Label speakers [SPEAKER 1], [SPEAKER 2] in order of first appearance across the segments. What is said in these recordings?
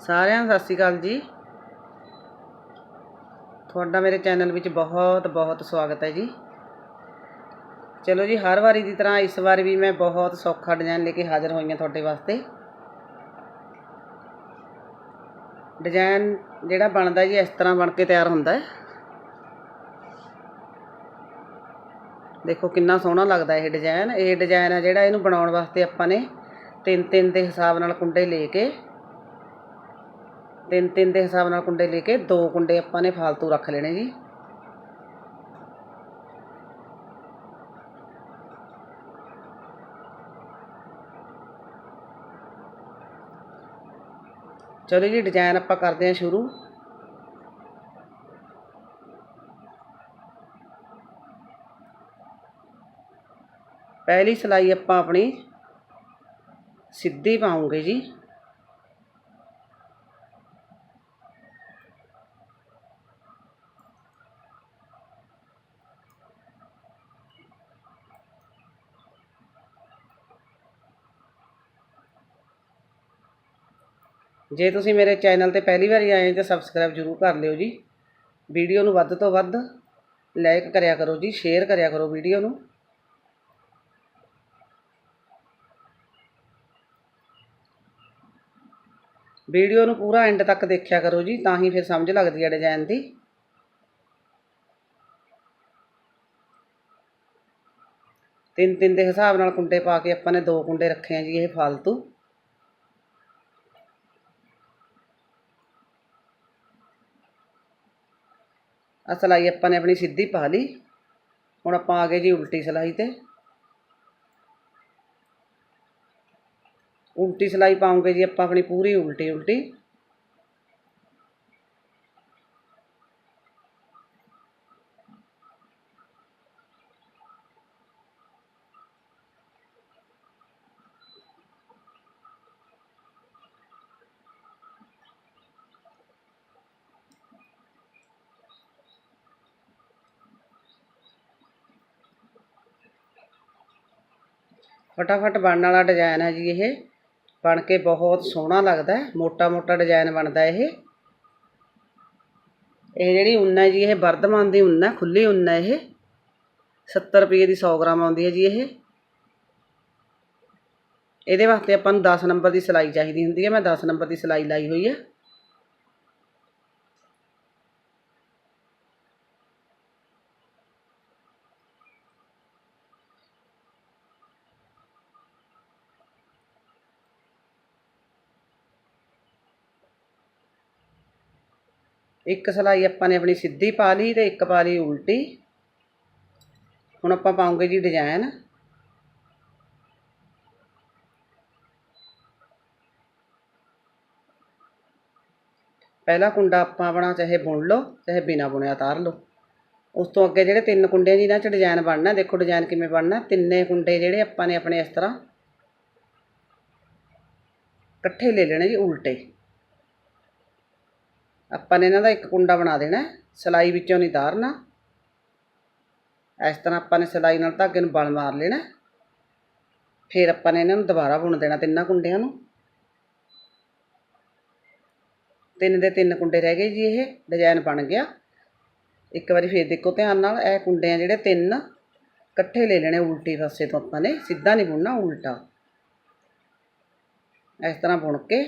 [SPEAKER 1] ਸਾਰਿਆਂ ਨੂੰ ਸਤਿ ਸ਼੍ਰੀ ਅਕਾਲ ਜੀ। ਤੁਹਾਡਾ ਮੇਰੇ ਚੈਨਲ ਵਿੱਚ ਬਹੁਤ ਬਹੁਤ ਸਵਾਗਤ ਹੈ ਜੀ। ਚਲੋ ਜੀ, ਹਰ ਵਾਰੀ ਦੀ ਤਰ੍ਹਾਂ ਇਸ ਵਾਰ ਵੀ ਮੈਂ ਬਹੁਤ ਸੌਖਾ ਡਿਜ਼ਾਈਨ ਲੈ ਕੇ ਹਾਜ਼ਰ ਹੋਈ ਹਾਂ ਤੁਹਾਡੇ ਵਾਸਤੇ। ਡਿਜ਼ਾਈਨ ਜਿਹੜਾ ਬਣਦਾ ਜੀ, ਇਸ ਤਰ੍ਹਾਂ ਬਣ ਕੇ ਤਿਆਰ ਹੁੰਦਾ ਹੈ। ਦੇਖੋ ਕਿੰਨਾ ਸੋਹਣਾ ਲੱਗਦਾ ਇਹ ਡਿਜ਼ਾਈਨ ਇਹ ਡਿਜ਼ਾਈਨ ਹੈ ਜਿਹੜਾ ਇਹਨੂੰ ਬਣਾਉਣ ਵਾਸਤੇ ਆਪਾਂ ਨੇ ਤਿੰਨ ਤਿੰਨ ਦੇ ਹਿਸਾਬ ਨਾਲ ਕੁੰਡੇ ਲੈ ਕੇ ਤਿੰਨ ਤਿੰਨ ਦੇ ਹਿਸਾਬ ਨਾਲ ਕੁੰਡੇ ਲੈ ਕੇ ਦੋ ਕੁੰਡੇ ਆਪਾਂ ਨੇ ਫालतू ਰੱਖ ਲੈਣੇ ਜੀ। ਚਲੋ ਜੀ ਡਿਜ਼ਾਈਨ ਆਪਾਂ ਕਰਦੇ ਹਾਂ ਸ਼ੁਰੂ। ਪਹਿਲੀ ਸਲਾਈ ਆਪਾਂ ਆਪਣੀ ਸਿੱਧੀ ਪਾਉਂਗੇ ਜੀ। ਜੇ ਤੁਸੀਂ ਮੇਰੇ ਚੈਨਲ ਤੇ ਪਹਿਲੀ ਵਾਰੀ ਆਏ ਤਾਂ ਸਬਸਕ੍ਰਾਈਬ ਜ਼ਰੂਰ ਕਰ ਲਿਓ ਜੀ। ਵੀਡੀਓ ਨੂੰ ਵੱਧ ਤੋਂ ਵੱਧ ਲਾਈਕ ਕਰਿਆ ਕਰੋ ਜੀ ਸ਼ੇਅਰ ਕਰਿਆ ਕਰੋ ਵੀਡੀਓ ਨੂੰ। ਵੀਡੀਓ ਨੂੰ ਪੂਰਾ ਐਂਡ ਤੱਕ ਦੇਖਿਆ ਕਰੋ ਜੀ, ਤਾਂ ਹੀ ਫਿਰ ਸਮਝ ਲੱਗਦੀ ਹੈ ਡਿਜ਼ਾਈਨ ਦੀ। ਤਿੰਨ ਤਿੰਨ ਦੇ ਹਿਸਾਬ ਨਾਲ ਕੁੰਡੇ ਪਾ ਕੇ ਆਪਾਂ ਨੇ ਦੋ ਕੁੰਡੇ ਰੱਖੇ ਆ ਜੀ, ਇਹ ਫालतू ਆ ਸਲਾਈ ਆਪਾਂ ਨੇ ਆਪਣੀ ਸਿੱਧੀ ਪਾ ਲਈ। ਹੁਣ ਆਪਾਂ ਆ ਗਏ ਜੀ ਉਲਟੀ ਸਲਾਈ ਤੇ। ਉਲਟੀ ਸਲਾਈ ਪਾਉਂਗੇ ਜੀ ਆਪਾਂ ਆਪਣੀ ਪੂਰੀ ਉਲਟੀ ਉਲਟੀ ਫਟਾਫਟ ਬਣਨ ਵਾਲਾ ਡਿਜ਼ਾਈਨ ਹੈ ਜੀ ਇਹ। ਬਣ ਕੇ ਬਹੁਤ ਸੋਹਣਾ ਲੱਗਦਾ ਮੋਟਾ ਮੋਟਾ ਡਿਜ਼ਾਈਨ ਬਣਦਾ ਇਹ। ਇਹ ਜਿਹੜੀ ਉੱਨ ਹੈ ਜੀ, ਇਹ ਵਰਧਮਾਨ ਦੀ ਉੱਨ ਹੈ, ਖੁੱਲੀ ਉੱਨ ਹੈ ਇਹ। 70 ਰੁਪਏ ਦੀ 100 ਗ੍ਰਾਮ ਆਉਂਦੀ ਹੈ ਜੀ ਇਹ। ਇਹਦੇ ਵਾਸਤੇ ਆਪਾਂ ਨੂੰ 10 ਨੰਬਰ ਦੀ ਸਿਲਾਈ ਚਾਹੀਦੀ ਹੁੰਦੀ ਹੈ। ਮੈਂ 10 ਨੰਬਰ ਦੀ ਸਿਲਾਈ ਲਾਈ ਹੋਈ ਹੈ। ਇੱਕ ਸਲਾਈ ਆਪਾਂ ਨੇ ਆਪਣੀ ਸਿੱਧੀ ਪਾ ਲਈ ਤੇ ਇੱਕ ਪਾ ਲਈ ਉਲਟੀ। ਹੁਣ ਆਪਾਂ ਪਾਉਂਗੇ ਜੀ ਡਿਜ਼ਾਈਨ ਪਹਿਲਾ ਕੁੰਡਾ ਆਪਾਂ ਆਪਣਾ ਚਾਹੇ ਬੁਣ ਲਓ, ਚਾਹੇ ਬਿਨਾ ਬੁਣਿਆ ਉਤਾਰ ਲਓ। ਉਸ ਤੋਂ ਅੱਗੇ ਜਿਹੜੇ ਤਿੰਨ ਕੁੰਡੇ ਜੀ ਇਹਨਾਂ 'ਚ ਡਿਜ਼ਾਈਨ ਬਣਨਾ, ਦੇਖੋ ਡਿਜ਼ਾਈਨ ਕਿਵੇਂ ਬਣਨਾ। ਤਿੰਨੇ ਕੁੰਡੇ ਜਿਹੜੇ ਆਪਾਂ ਨੇ ਆਪਣੇ ਇਸ ਤਰ੍ਹਾਂ ਇਕੱਠੇ ਲੈ ਲੈਣੇ ਜੀ ਉਲਟੇ। ਆਪਾਂ ਨੇ ਇਹਨਾਂ ਦਾ ਇੱਕ ਕੁੰਡਾ ਬਣਾ ਦੇਣਾ, ਸਲਾਈ ਵਿੱਚੋਂ ਨਹੀਂ ਤਾਰਨਾ ਇਸ ਤਰ੍ਹਾਂ ਆਪਾਂ ਨੇ ਸਲਾਈ ਨਾਲ ਧਾਗੇ ਨੂੰ ਬਲ ਮਾਰ ਲੈਣਾ। ਫਿਰ ਆਪਾਂ ਨੇ ਇਹਨਾਂ ਨੂੰ ਦੁਬਾਰਾ ਬੁਣ ਦੇਣਾ ਤਿੰਨਾਂ ਕੁੰਡਿਆਂ ਨੂੰ। ਤਿੰਨ ਦੇ ਤਿੰਨ ਕੁੰਡੇ ਰਹਿ ਗਏ ਜੀ ਇਹ ਡਿਜ਼ਾਈਨ ਬਣ ਗਿਆ। ਇੱਕ ਵਾਰੀ ਫੇਰ ਦੇਖੋ ਧਿਆਨ ਨਾਲ, ਇਹ ਕੁੰਡੇ ਆ ਜਿਹੜੇ ਤਿੰਨ ਇਕੱਠੇ ਲੈ ਲੈਣੇ ਉਲਟੀ ਪਾਸੇ ਤੋਂ ਆਪਾਂ ਨੇ, ਸਿੱਧਾ ਨਹੀਂ ਬੁਣਨਾ, ਉਲਟਾ। ਇਸ ਤਰ੍ਹਾਂ ਬੁਣ ਕੇ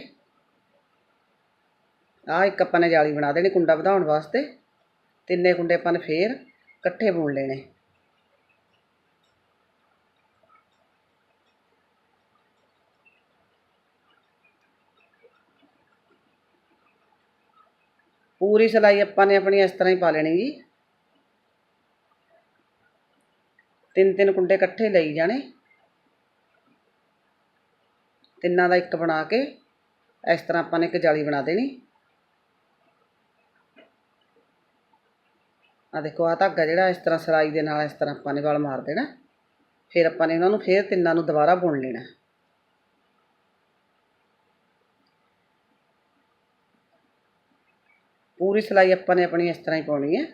[SPEAKER 1] ਆਹ ਇੱਕ ਆਪਾਂ ਨੇ ਜਾਲੀ ਬਣਾ ਦੇਣੀ ਕੁੰਡਾ ਵਧਾਉਣ ਵਾਸਤੇ। ਤਿੰਨੇ ਕੁੰਡੇ ਆਪਾਂ ਨੇ ਫੇਰ ਇਕੱਠੇ ਬੁਣ ਲੈਣੇ। ਪੂਰੀ ਸਿਲਾਈ ਆਪਾਂ ਨੇ ਆਪਣੀ ਇਸ ਤਰ੍ਹਾਂ ਹੀ ਪਾ ਲੈਣੀ ਜੀ। ਤਿੰਨ ਤਿੰਨ ਕੁੰਡੇ ਇਕੱਠੇ ਲਈ ਜਾਣੇ। ਤਿੰਨਾਂ ਦਾ ਇੱਕ ਬਣਾ ਕੇ ਇਸ ਤਰ੍ਹਾਂ ਆਪਾਂ ਨੇ ਇੱਕ ਜਾਲੀ ਬਣਾ ਦੇਣੀ। ਆ ਦੇਖੋ ਆ ਧਾਗਾ ਜਿਹੜਾ ਇਸ ਤਰ੍ਹਾਂ ਸਲਾਈ ਦੇ ਨਾਲ ਇਸ ਤਰ੍ਹਾਂ ਆਪਾਂ ਨੇ ਵਲ ਮਾਰ ਦੇਣਾ। ਫਿਰ ਆਪਾਂ ਨੇ ਉਹਨਾਂ ਨੂੰ ਫੇਰ ਤਿੰਨਾਂ ਨੂੰ ਦੁਬਾਰਾ ਬੁਣ ਲੈਣਾ। ਪੂਰੀ ਸਿਲਾਈ ਆਪਾਂ ਨੇ ਆਪਣੀ ਇਸ ਤਰ੍ਹਾਂ ਹੀ ਪਾਉਣੀ ਹੈ।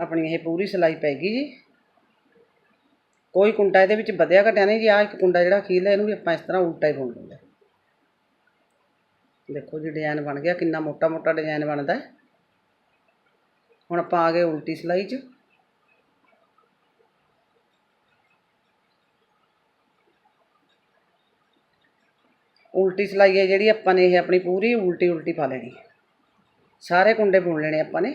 [SPEAKER 1] ਆਪਣੀ ਇਹ ਪੂਰੀ ਸਿਲਾਈ ਪੈ ਗਈ ਜੀ। ਕੋਈ ਕੁੰਡਾ ਇਹਦੇ ਵਿੱਚ ਵਧਿਆ ਘਟਿਆ ਨਹੀਂ ਜੀ ਆ ਇੱਕ ਕੁੰਡਾ ਜਿਹੜਾ ਅਖੀਰਲਾ, ਇਹਨੂੰ ਵੀ ਆਪਾਂ ਇਸ ਤਰ੍ਹਾਂ ਉਲਟਾ ਹੀ ਬੁਣ ਲੈਂਦੇ ਦੇਖੋ ਜੀ ਡਿਜ਼ਾਈਨ ਬਣ ਗਿਆ, ਕਿੰਨਾ ਮੋਟਾ ਮੋਟਾ ਡਿਜ਼ਾਈਨ ਬਣਦਾ ਹੈ। ਹੁਣ ਆਪਾਂ ਆ ਗਏ ਉਲਟੀ ਸਿਲਾਈ 'ਚ। ਉਲਟੀ ਸਿਲਾਈ ਹੈ ਜਿਹੜੀ ਆਪਾਂ ਨੇ, ਇਹ ਆਪਣੀ ਪੂਰੀ ਉਲਟੀ ਉਲਟੀ ਪਾ ਲੈਣੀ ਸਾਰੇ ਕੁੰਡੇ ਬੁਣ ਲੈਣੇ ਆਪਾਂ ਨੇ।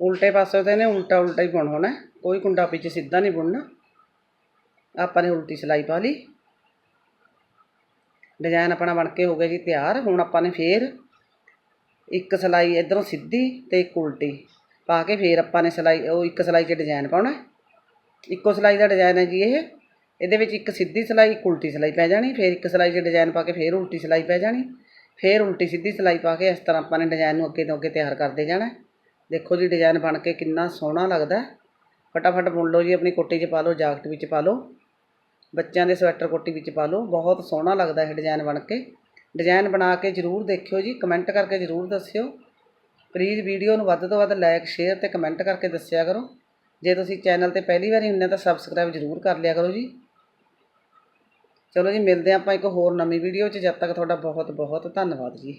[SPEAKER 1] ਉਲਟੇ ਪਾਸੇ ਤੇ ਨੇ ਉਲਟਾ ਉਲਟਾ ਹੀ ਬੁਣ ਹੋਣਾ ਕੋਈ ਕੁੰਡਾ ਪਿੱਛੇ ਸਿੱਧਾ ਨਹੀਂ ਬੁਣਨਾ। ਆਪਾਂ ਨੇ ਉਲਟੀ ਸਿਲਾਈ ਪਾ ਲਈ। ਡਿਜ਼ਾਈਨ ਆਪਣਾ ਬਣ ਕੇ ਹੋ ਗਿਆ ਜੀ ਤਿਆਰ। ਹੁਣ ਆਪਾਂ ਨੇ ਫੇਰ ਇੱਕ ਸਿਲਾਈ ਇਧਰੋਂ ਸਿੱਧੀ ਤੇ ਇੱਕ ਉਲਟੀ ਪਾ ਕੇ ਫੇਰ ਆਪਾਂ ਨੇ ਸਿਲਾਈ, ਉਹ ਇੱਕ ਸਿਲਾਈ 'ਚ ਡਿਜ਼ਾਈਨ ਪਾਉਣਾ ਇੱਕੋ ਸਿਲਾਈ ਦਾ ਡਿਜ਼ਾਈਨ ਹੈ ਜੀ ਇਹ। ਇਹਦੇ ਵਿੱਚ ਇੱਕ ਸਿੱਧੀ ਸਿਲਾਈ, ਇੱਕ ਉਲਟੀ ਸਿਲਾਈ ਪੈ ਜਾਣੀ। ਫੇਰ ਇੱਕ ਸਿਲਾਈ 'ਚ ਡਿਜ਼ਾਈਨ ਪਾ ਕੇ ਫੇਰ ਉਲਟੀ ਸਿਲਾਈ ਪੈ ਜਾਣੀ। ਫੇਰ ਉਲਟੀ ਸਿੱਧੀ ਸਿਲਾਈ ਪਾ ਕੇ ਇਸ ਤਰ੍ਹਾਂ ਆਪਾਂ ਨੇ ਡਿਜ਼ਾਈਨ ਨੂੰ ਅੱਗੇ ਤੋਂ ਅੱਗੇ ਤਿਆਰ ਕਰਦੇ ਜਾਣਾ ਦੇਖੋ ਜੀ ਡਿਜ਼ਾਈਨ ਬਣ ਕੇ ਕਿੰਨਾ ਸੋਹਣਾ ਲੱਗਦਾ ਫਟਾਫਟ ਬੁਣ ਲਓ ਜੀ, ਆਪਣੀ ਕੋਟੀ 'ਚ ਪਾ ਲਓ, ਜਾਕਟ ਵਿੱਚ ਪਾ ਲਓ। ਬੱਚਿਆਂ ਦੇ ਸਵੈਟਰ ਕੋਟੀ ਵਿੱਚ ਪਾ ਲਓ, ਬਹੁਤ ਸੋਹਣਾ ਲੱਗਦਾ ਇਹ ਡਿਜ਼ਾਈਨ ਬਣ ਕੇ। ਡਿਜ਼ਾਈਨ ਬਣਾ ਕੇ ਜ਼ਰੂਰ ਦੇਖਿਓ ਜੀ ਕਮੈਂਟ ਕਰਕੇ ਜ਼ਰੂਰ ਦੱਸਿਓ। ਪਲੀਜ਼ ਵੀਡੀਓ ਨੂੰ ਵੱਧ ਤੋਂ ਵੱਧ ਲਾਈਕ ਸ਼ੇਅਰ ਤੇ ਕਮੈਂਟ ਕਰਕੇ ਦੱਸਿਆ ਕਰੋ। ਜੇ ਤੁਸੀਂ ਚੈਨਲ ਤੇ ਪਹਿਲੀ ਵਾਰੀ ਹੁੰਦੇ ਤਾਂ ਸਬਸਕ੍ਰਾਈਬ ਜ਼ਰੂਰ ਕਰ ਲਿਆ ਕਰੋ ਜੀ। ਚਲੋ ਜੀ, ਮਿਲਦੇ ਹਾਂ ਆਪਾਂ ਇੱਕ ਹੋਰ ਨਵੀਂ ਵੀਡੀਓ 'ਚ। ਜਦ ਤੱਕ ਤੁਹਾਡਾ ਬਹੁਤ ਬਹੁਤ ਧੰਨਵਾਦ ਜੀ।